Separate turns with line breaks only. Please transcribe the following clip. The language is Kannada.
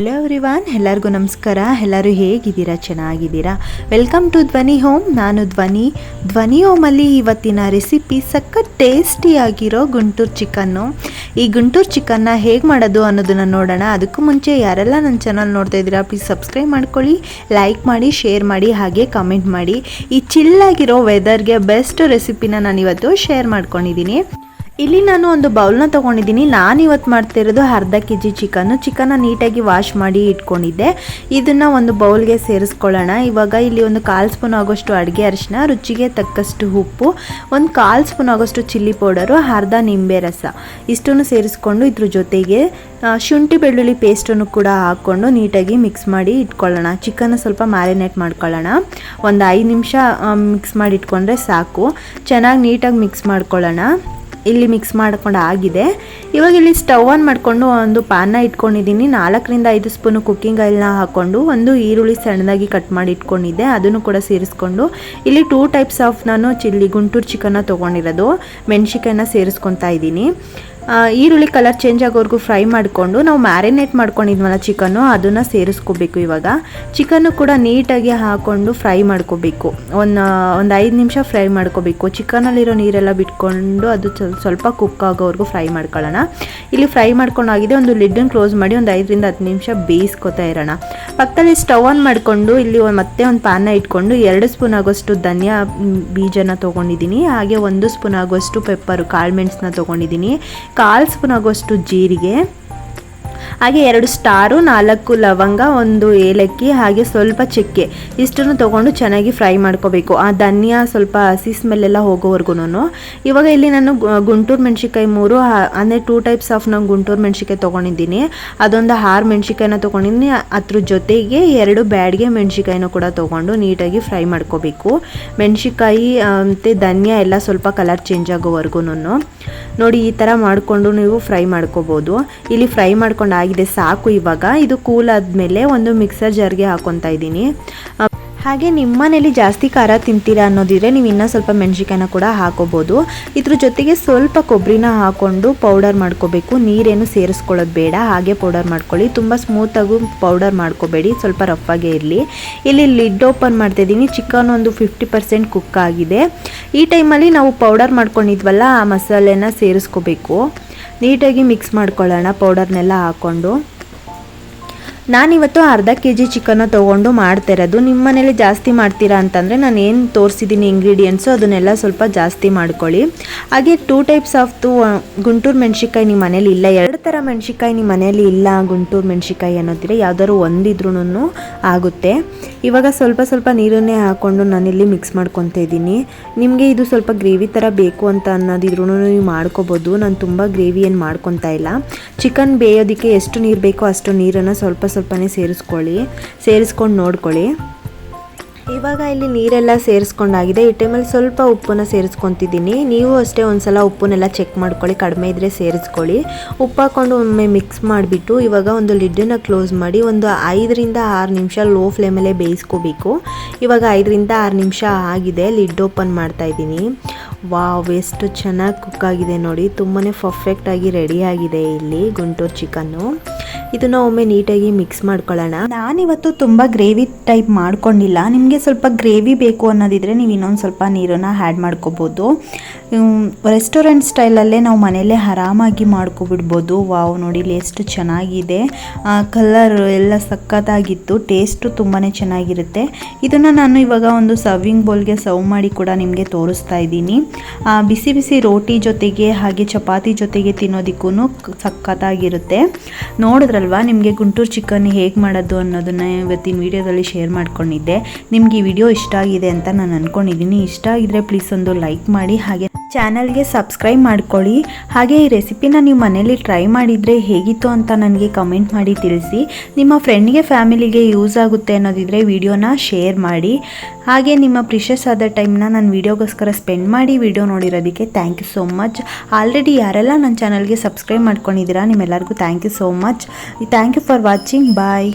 ಹಲೋ ಎವ್ರಿವಾನ್ ಎಲ್ಲರಿಗೂ ನಮಸ್ಕಾರ. ಎಲ್ಲರೂ ಹೇಗಿದ್ದೀರಾ? ಚೆನ್ನಾಗಿದ್ದೀರಾ? ವೆಲ್ಕಮ್ ಟು ಧ್ವನಿ ಹೋಮ್ ನಾನು ಧ್ವನಿ ಧ್ವನಿ ಹೋಮಲ್ಲಿ ಇವತ್ತಿನ ರೆಸಿಪಿ ಸಖತ್ ಟೇಸ್ಟಿಯಾಗಿರೋ ಗುಂಟೂರು ಚಿಕನ್ನು ಈ ಗುಂಟೂರು ಚಿಕನ್ನ ಹೇಗೆ ಮಾಡೋದು ಅನ್ನೋದನ್ನು ನೋಡೋಣ. ಅದಕ್ಕೂ ಮುಂಚೆ ಯಾರೆಲ್ಲ ನನ್ನ ಚಾನಲ್ ನೋಡ್ತಾ ಇದ್ದೀರಾ ಪ್ಲೀಸ್ ಸಬ್ಸ್ಕ್ರೈಬ್ ಮಾಡ್ಕೊಳ್ಳಿ ಲೈಕ್ ಮಾಡಿ ಶೇರ್ ಮಾಡಿ, ಹಾಗೆ ಕಮೆಂಟ್ ಮಾಡಿ. ಈ ಚಿಲ್ಲಾಗಿರೋ ವೆದರ್ಗೆ ಬೆಸ್ಟ್ ರೆಸಿಪಿನ ನಾನು ಇವತ್ತು ಶೇರ್ ಮಾಡ್ಕೊಂಡಿದ್ದೀನಿ. ಇಲ್ಲಿ ನಾನು ಒಂದು ಬೌಲ್ನ ತೊಗೊಂಡಿದ್ದೀನಿ. ನಾನು ಇವತ್ತು ಮಾಡ್ತಿರೋದು ಅರ್ಧ ಕೆ ಜಿ ಚಿಕನ್ನು. ಚಿಕನ್ನ ನೀಟಾಗಿ ವಾಶ್ ಮಾಡಿ ಇಟ್ಕೊಂಡಿದ್ದೆ. ಇದನ್ನು ಒಂದು ಬೌಲ್ಗೆ ಸೇರಿಸ್ಕೊಳ್ಳೋಣ. ಇವಾಗ ಇಲ್ಲಿ ಒಂದು ಕಾಲು ಸ್ಪೂನ್ ಆಗೋಷ್ಟು ಅಡುಗೆ ಅರಿಶಿನ, ರುಚಿಗೆ ತಕ್ಕಷ್ಟು ಉಪ್ಪು, ಒಂದು ಕಾಲು ಸ್ಪೂನ್ ಆಗೋಷ್ಟು ಚಿಲ್ಲಿ ಪೌಡರು, ಅರ್ಧ ನಿಂಬೆ ರಸ. ಇಷ್ಟನ್ನು ಸೇರಿಸ್ಕೊಂಡು ಇದ್ರ ಜೊತೆಗೆ ಶುಂಠಿ ಬೆಳ್ಳುಳ್ಳಿ ಪೇಸ್ಟನ್ನು ಕೂಡ ಹಾಕ್ಕೊಂಡು ನೀಟಾಗಿ ಮಿಕ್ಸ್ ಮಾಡಿ ಇಟ್ಕೊಳ್ಳೋಣ. ಚಿಕನ್ನ ಸ್ವಲ್ಪ ಮ್ಯಾರಿನೇಟ್ ಮಾಡ್ಕೊಳ್ಳೋಣ. ಒಂದು ಐದು ನಿಮಿಷ ಮಿಕ್ಸ್ ಮಾಡಿ ಇಟ್ಕೊಂಡ್ರೆ ಸಾಕು. ಚೆನ್ನಾಗಿ ನೀಟಾಗಿ ಮಿಕ್ಸ್ ಮಾಡ್ಕೊಳ್ಳೋಣ. ಇಲ್ಲಿ ಮಿಕ್ಸ್ ಮಾಡ್ಕೊಂಡು ಆಗಿದೆ. ಇವಾಗ ಇಲ್ಲಿ ಸ್ಟವ್ ಆನ್ ಮಾಡಿಕೊಂಡು ಒಂದು ಪ್ಯಾನ್ನ ಇಟ್ಕೊಂಡಿದ್ದೀನಿ. ನಾಲ್ಕರಿಂದ ಐದು ಸ್ಪೂನು ಕುಕ್ಕಿಂಗ್ ಆಯಿಲ್ನ ಹಾಕ್ಕೊಂಡು ಒಂದು ಈರುಳ್ಳಿ ಸಣ್ಣದಾಗಿ ಕಟ್ ಮಾಡಿ ಇಟ್ಕೊಂಡಿದ್ದೆ. ಅದನ್ನು ಕೂಡ ಸೇರಿಸ್ಕೊಂಡು ಇಲ್ಲಿ ಟೂ ಟೈಪ್ಸ್ ಆಫ್ ನಾನು ಚಿಲ್ಲಿ, ಗುಂಟೂರು ಚಿಕನ್ನ ತೊಗೊಂಡಿರೋದು. ಮೆಣಸಿಕಾಯಿನ ಸೇರಿಸ್ಕೊತಾ ಇದ್ದೀನಿ. ಈರುಳ್ಳಿ ಕಲರ್ ಚೇಂಜ್ ಆಗೋವರೆಗೂ ಫ್ರೈ ಮಾಡಿಕೊಂಡು ನಾವು ಮ್ಯಾರಿನೇಟ್ ಮಾಡ್ಕೊಂಡಿದ್ವಲ್ಲ ಚಿಕನ್ನು ಅದನ್ನು ಸೇರಿಸ್ಕೋಬೇಕು ಇವಾಗ. ಚಿಕನ್ನು ಕೂಡ ನೀಟಾಗಿ ಹಾಕ್ಕೊಂಡು ಫ್ರೈ ಮಾಡ್ಕೋಬೇಕು. ಒಂದು ಒಂದು ಐದು ನಿಮಿಷ ಫ್ರೈ ಮಾಡ್ಕೋಬೇಕು. ಚಿಕನಲ್ಲಿರೋ ನೀರೆಲ್ಲ ಬಿಟ್ಕೊಂಡು ಅದು ಸ್ವಲ್- ಸ್ವಲ್ಪ ಕುಕ್ ಆಗೋವರೆಗೂ ಫ್ರೈ ಮಾಡ್ಕೊಳ್ಳೋಣ. ಇಲ್ಲಿ ಫ್ರೈ ಮಾಡ್ಕೊಂಡಾಗಿದೆ ಒಂದು ಲಿಡ್ಡನ್ನು ಕ್ಲೋಸ್ ಮಾಡಿ ಒಂದು ಐದರಿಂದ ಹತ್ತು ನಿಮಿಷ ಬೇಯಿಸ್ಕೊತಾ ಇರೋಣ. ಪಕ್ಕದಲ್ಲಿ ಸ್ಟವ್ ಆನ್ ಮಾಡಿಕೊಂಡು ಇಲ್ಲಿ ಮತ್ತೆ ಒಂದು ಪ್ಯಾನ್ನ ಇಟ್ಕೊಂಡು ಎರಡು ಸ್ಪೂನ್ ಆಗೋಷ್ಟು ಧನಿಯಾ ಬೀಜನ ತೊಗೊಂಡಿದ್ದೀನಿ. ಹಾಗೆ ಒಂದು ಸ್ಪೂನ್ ಆಗೋಷ್ಟು ಪೆಪ್ಪರು ಕಾಳು ಮೆಣಸನ್ನ ತೊಗೊಂಡಿದ್ದೀನಿ. ಕಾಲು ಸ್ಪೂನ್ ಆಗೋಷ್ಟು ಜೀರಿಗೆ. ಹಾಗೆ ಎರಡು ಸ್ಟಾರು, ನಾಲ್ಕು ಲವಂಗ, ಒಂದು ಏಲಕ್ಕಿ, ಹಾಗೆ ಸ್ವಲ್ಪ ಚಕ್ಕೆ. ಇಷ್ಟನ್ನು ತೊಗೊಂಡು ಚೆನ್ನಾಗಿ ಫ್ರೈ ಮಾಡ್ಕೋಬೇಕು. ಆ ಧನಿಯಾ ಸ್ವಲ್ಪ ಹಸಿ ಸ್ಮೆಲ್ಲೆಲ್ಲ ಹೋಗೋವರೆಗೂ ಇವಾಗ ಇಲ್ಲಿ ನಾನು ಗುಂಟೂರು ಮೆಣಸಿಕಾಯಿ ಮೂರು ಅಂದರೆ ಟೂ ಟೈಪ್ಸ್ ಆಫ್ ನಾನು ಗುಂಟೂರು ಮೆಣಸಿಕಾಯಿ ತೊಗೊಂಡಿದ್ದೀನಿ. ಅದೊಂದು ಆರು ಮೆಣಸಿಕಾಯಿನ ತೊಗೊಂಡಿದ್ದೀನಿ. ಅದ್ರ ಜೊತೆಗೆ ಎರಡು ಬ್ಯಾಡ್ಗೆ ಮೆಣಸಿಕಾಯಿನ ಕೂಡ ತೊಗೊಂಡು ನೀಟಾಗಿ ಫ್ರೈ ಮಾಡ್ಕೋಬೇಕು. ಮೆಣಸಿಕಾಯಿ ಮತ್ತು ಧನಿಯಾ ಎಲ್ಲ ಸ್ವಲ್ಪ ಕಲರ್ ಚೇಂಜ್ ಆಗೋವರೆಗೂ ನೋಡಿ, ಈ ಥರ ಮಾಡಿಕೊಂಡು ನೀವು ಫ್ರೈ ಮಾಡ್ಕೋಬೋದು. ಇಲ್ಲಿ ಫ್ರೈ ಮಾಡ್ಕೊಂಡು ಆಗಿದೆ, ಸಾಕು. ಇವಾಗ ಇದು ಕೂಲ್ ಆದಮೇಲೆ ಒಂದು ಮಿಕ್ಸರ್ ಜಾರ್ಗೆ ಹಾಕೊತಾ ಇದ್ದೀನಿ. ಹಾಗೆ ಹಾಗೆ ನಿಮ್ಮನೇಲಿ ಜಾಸ್ತಿ ಖಾರ ತಿಂತೀರಾ ಅನ್ನೋದಿದ್ರೆ ನೀವು ಇನ್ನೂ ಸ್ವಲ್ಪ ಮೆಣಸಿಕಾಯಿನ ಕೂಡ ಹಾಕೋಬೋದು. ಇದ್ರ ಜೊತೆಗೆ ಸ್ವಲ್ಪ ಕೊಬ್ಬರಿನ ಹಾಕ್ಕೊಂಡು ಪೌಡರ್ ಮಾಡ್ಕೋಬೇಕು. ನೀರೇನು ಸೇರಿಸ್ಕೊಳ್ಳೋದು ಬೇಡ, ಹಾಗೆ ಪೌಡರ್ ಮಾಡ್ಕೊಳ್ಳಿ. ತುಂಬ ಸ್ಮೂತಾಗೂ ಪೌಡರ್ ಮಾಡ್ಕೋಬೇಡಿ, ಸ್ವಲ್ಪ ರಫಾಗೇ ಇರಲಿ. ಇಲ್ಲಿ ಲಿಡ್ ಓಪನ್ ಮಾಡ್ತಾಯಿದ್ದೀನಿ ಚಿಕನ್ ಒಂದು ಫಿಫ್ಟಿ ಪರ್ಸೆಂಟ್ ಕುಕ್ ಆಗಿದೆ. ಈ ಟೈಮಲ್ಲಿ ನಾವು ಪೌಡರ್ ಮಾಡ್ಕೊಂಡಿದ್ವಲ್ಲ, ಆ ಮಸಾಲೆನ ಸೇರಿಸ್ಕೋಬೇಕು. ನೀಟಾಗಿ ಮಿಕ್ಸ್ ಮಾಡ್ಕೊಳ್ಳೋಣ ಪೌಡರ್ನೆಲ್ಲ ಹಾಕ್ಕೊಂಡು. ನಾನಿವತ್ತು ಅರ್ಧ ಕೆ ಜಿ ಚಿಕನ್ನ ತೊಗೊಂಡು ಮಾಡ್ತಿರೋದು. ನಿಮ್ಮ ಮನೇಲಿ ಜಾಸ್ತಿ ಮಾಡ್ತೀರಾ ಅಂತಂದರೆ ನಾನು ಏನು ತೋರಿಸಿದ್ದೀನಿ ಇಂಗ್ರೀಡಿಯೆಂಟ್ಸು ಅದನ್ನೆಲ್ಲ ಸ್ವಲ್ಪ ಜಾಸ್ತಿ ಮಾಡ್ಕೊಳ್ಳಿ. ಹಾಗೆ ಟೂ ಟೈಪ್ಸ್ ಆಫ್ ತು ಗುಂಟೂರು ಮೆಣಸಿಕಾಯಿ ನಿಮ್ಮ ಮನೇಲಿ ಇಲ್ಲ. ಎರಡು ಥರ ಮೆಣಸಿಕಾಯಿ ನಿಮ್ಮ ಮನೇಲಿ ಇಲ್ಲ ಗುಂಟೂರು ಮೆಣಸಿಕಾಯಿ ಅನ್ನೋದಿದ್ರೆ ಯಾವ್ದಾದ್ರು ಒಂದಿದ್ರೂ ಆಗುತ್ತೆ. ಇವಾಗ ಸ್ವಲ್ಪ ಸ್ವಲ್ಪ ನೀರನ್ನೇ ಹಾಕ್ಕೊಂಡು ನಾನಿಲ್ಲಿ ಮಿಕ್ಸ್ ಮಾಡ್ಕೊತಾ ಇದ್ದೀನಿ. ನಿಮಗೆ ಇದು ಸ್ವಲ್ಪ ಗ್ರೇವಿ ಥರ ಬೇಕು ಅಂತ ಅನ್ನೋದಿದ್ರೂ ನೀವು ಮಾಡ್ಕೋಬೋದು. ನಾನು ತುಂಬ ಗ್ರೇವಿಯನ್ನು ಮಾಡ್ಕೊತಾ ಇಲ್ಲ. ಚಿಕನ್ ಬೇಯೋದಕ್ಕೆ ಎಷ್ಟು ನೀರು ಬೇಕೋ ಅಷ್ಟು ನೀರನ್ನು ಸ್ವಲ್ಪ ಸ್ವಲ್ಪನೇ ಸೇರಿಸ್ಕೊಳ್ಳಿ. ಸೇರಿಸ್ಕೊಂಡು ನೋಡ್ಕೊಳ್ಳಿ. ಇವಾಗ ಇಲ್ಲಿ ನೀರೆಲ್ಲ ಸೇರಿಸ್ಕೊಂಡಾಗಿದೆ. ಈ ಟೈಮಲ್ಲಿ ಸ್ವಲ್ಪ ಉಪ್ಪನ್ನು ಸೇರಿಸ್ಕೊತಿದ್ದೀನಿ. ನೀವು ಅಷ್ಟೇ ಒಂದ್ಸಲ ಉಪ್ಪನ್ನೆಲ್ಲ ಚೆಕ್ ಮಾಡ್ಕೊಳ್ಳಿ. ಕಡಿಮೆ ಇದ್ದರೆ ಸೇರಿಸ್ಕೊಳ್ಳಿ. ಉಪ್ಪು ಹಾಕ್ಕೊಂಡು ಒಮ್ಮೆ ಮಿಕ್ಸ್ ಮಾಡಿಬಿಟ್ಟು ಇವಾಗ ಒಂದು ಲಿಡ್ಡನ್ನು ಕ್ಲೋಸ್ ಮಾಡಿ ಒಂದು ಐದರಿಂದ ಆರು ನಿಮಿಷ ಲೋ ಫ್ಲೇಮಲ್ಲೇ ಬೇಯಿಸ್ಕೋಬೇಕು. ಇವಾಗ ಐದರಿಂದ ಆರು ನಿಮಿಷ ಆಗಿದೆ. ಲಿಡ್ ಓಪನ್ ಮಾಡ್ತಾ ಇದ್ದೀನಿ. ವಾವ್ ಎಷ್ಟು ಚೆನ್ನಾಗಿ ಕುಕ್ ಆಗಿದೆ ನೋಡಿ. ತುಂಬಾ ಪರ್ಫೆಕ್ಟಾಗಿ ರೆಡಿ ಆಗಿದೆ ಇಲ್ಲಿ ಗುಂಟೂರು ಚಿಕನ್ನು ಇದನ್ನ ಒಮ್ಮೆ ನೀಟಾಗಿ ಮಿಕ್ಸ್ ಮಾಡ್ಕೊಳ್ಳೋಣ. ನಾನಿವತ್ತು ತುಂಬ ಗ್ರೇವಿ ಟೈಪ್ ಮಾಡ್ಕೊಂಡಿಲ್ಲ. ನಿಮಗೆ ಸ್ವಲ್ಪ ಗ್ರೇವಿ ಬೇಕು ಅನ್ನೋದಿದ್ರೆ ನೀವು ಇನ್ನೊಂದು ಸ್ವಲ್ಪ ನೀರನ್ನು ಆ್ಯಡ್ ಮಾಡ್ಕೋಬೋದು. ರೆಸ್ಟೋರೆಂಟ್ ಸ್ಟೈಲಲ್ಲೇ ನಾವು ಮನೆಯಲ್ಲೇ ಆರಾಮಾಗಿ ಮಾಡ್ಕೊಬಿಡ್ಬೋದು. ವಾವ್, ನೋಡಿ ಎಷ್ಟು ಚೆನ್ನಾಗಿದೆ. ಕಲರ್ ಎಲ್ಲ ಸಖತ್ತಾಗಿತ್ತು. ಟೇಸ್ಟು ತುಂಬಾ ಚೆನ್ನಾಗಿರುತ್ತೆ. ಇದನ್ನು ನಾನು ಇವಾಗ ಒಂದು ಸರ್ವಿಂಗ್ ಬೌಲ್ಗೆ ಸರ್ವ್ ಮಾಡಿ ಕೂಡ ನಿಮಗೆ ತೋರಿಸ್ತಾ ಇದ್ದೀನಿ. ಬಿಸಿ ಬಿಸಿ ರೋಟಿ ಜೊತೆಗೆ ಹಾಗೆ ಚಪಾತಿ ಜೊತೆಗೆ ತಿನ್ನೋದಕ್ಕೂ ಸಖತ್ತಾಗಿರುತ್ತೆ. ನೋಡಿದ್ರಲ್ವಾ ನಿಮಗೆ ಗುಂಟೂರು ಚಿಕನ್ ಹೇಗೆ ಮಾಡೋದು ಅನ್ನೋದನ್ನ ಇವತ್ತಿನ ವಿಡಿಯೋದಲ್ಲಿ ಶೇರ್ ಮಾಡ್ಕೊಂಡಿದ್ದೆ. ನಿಮ್ಗೆ ಈ ವಿಡಿಯೋ ಇಷ್ಟ ಆಗಿದೆ ಅಂತ ನಾನು ಅಂದ್ಕೊಂಡಿದ್ದೀನಿ ಇಷ್ಟ ಆಗಿದ್ರೆ ಪ್ಲೀಸ್ ಒಂದು ಲೈಕ್ ಮಾಡಿ, ಹಾಗೆ ಚಾನಲ್ಗೆ ಸಬ್ಸ್ಕ್ರೈಬ್ ಮಾಡ್ಕೊಳ್ಳಿ. ಹಾಗೆ ಈ ರೆಸಿಪಿನ ನೀವು ಮನೇಲಿ ಟ್ರೈ ಮಾಡಿದರೆ ಹೇಗಿತ್ತು ಅಂತ ನನಗೆ ಕಮೆಂಟ್ ಮಾಡಿ ತಿಳಿಸಿ. ನಿಮ್ಮ ಫ್ರೆಂಡ್ಗೆ, ಫ್ಯಾಮಿಲಿಗೆ ಯೂಸ್ ಆಗುತ್ತೆ ಅನ್ನೋದಿದ್ರೆ ವಿಡಿಯೋನ ಶೇರ್ ಮಾಡಿ. ಹಾಗೆ ನಿಮ್ಮ ಪ್ರಿಷಸ್ ಆದ ಟೈಮ್ನ ನಾನು ವೀಡಿಯೋಗೋಸ್ಕರ ಸ್ಪೆಂಡ್ ಮಾಡಿ video ನೋಡಿರೋದಕ್ಕೆ thank you so much. Already ಯಾರೆಲ್ಲ ನನ್ನ ಚಾನಲ್ಗೆ ಸಬ್ಸ್ಕ್ರೈಬ್ ಮಾಡ್ಕೊಂಡಿದ್ದೀರಾ, ನಿಮ್ಮೆಲ್ಲರಿಗೂ thank you so much. Thank you for watching. Bye.